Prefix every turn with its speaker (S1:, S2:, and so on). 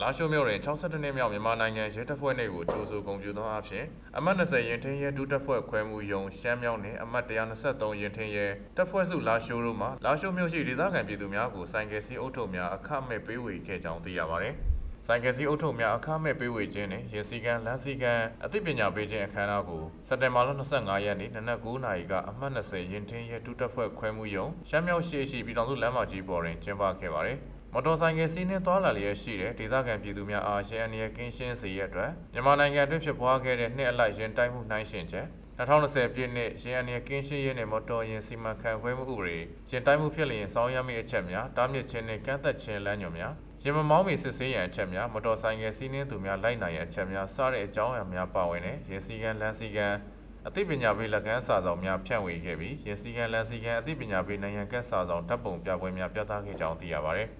S1: လာရှိုမြို့တွင်62နှစ်မြောက်မြန်မာနိုင်ငံရဲတပ်ဖွဲ့နေကိုကြိုးဆိုဂုဏ်ပြုသောအဖြစ်အမှတ်20ရင်ထင်းရဲဒုတပ်ဖွဲ့ခွဲမှုယုံရှမ်းမြောက်နှင့်အမှတ်123ရင်ထင်းရဲတပ်ဖွဲ့စုလာရှိုတို့မှလာရှိုမြို့ရှိဒေသခံပြည်သူများကိုဆိုင်ကယ်စီးအုပ်ထုပ်များအခမဲ့ပေးဝေခဲ့ကြောင်းသိရပါသည်။ဆိုင်ကယ်စီးအုပ်ထုပ်များအခမဲ့ပေးဝေခြင်းနှင့်ရေစီကန်လမ်းစီကန်အသိပညာပေးခြင်းအခမ်းအနားကိုစက်တင်ဘာလ25ရက်နေ့နနက်9:00နာရီကအမှတ်20ရင်ထင်းရဲဒုတပ်ဖွဲ့ခွဲမှုယုံရှမ်းမြောက်ရှိရှိပြည်တော်စုလမ်းမကြီးပေါ်တွင်ကျင်းပခဲ့ပါတယ်။ မော်တော်ဆိုင်ကယ်စီးနှင်းသွားလာလျက်ရှိတဲ့ဒေသခံပြည်သူများအားရန်အနေကင်းရှင်းစေရတဲ့အတွက်မြန်မာနိုင်ငံအတွင်းဖြစ်ပွားခဲ့တဲ့နှစ်အလိုက်ရင်တိုက်မှုနှိုင်းယှဉ်ချက်2020ပြည့်နှစ်ရန်အနေကင်းရှင်းရေးနဲ့မော်တော်ယာဉ်စီမံခန့်ခွဲမှုဥပဒေရင်တိုက်မှုဖြစ်လျင်စောင်းရမယ့်အချက်များတားမြစ်ခြင်းနဲ့ကန့်သက်ခြင်းလမ်းညွှန်များရင်မမောင်းမီစစ်ဆေးရန်အချက်များမော်တော်ဆိုင်ကယ်စီးနှင်းသူများလိုက်နိုင်ရန်အချက်များစတဲ့အကြောင်းအရာများပါဝင်တဲ့ရေစီကန်လမ်းစီကန်အသိပညာပေးလက်ကမ်းစာဆောင်များဖြန့်ဝေခဲ့ပြီးရေစီကန်လမ်းစီကန်အသိပညာပေးနိုင်ငံကတ်စာဆောင်ဓာတ်ပုံပြပွဲများပြသခဲ့ကြောင်းသိရပါတယ်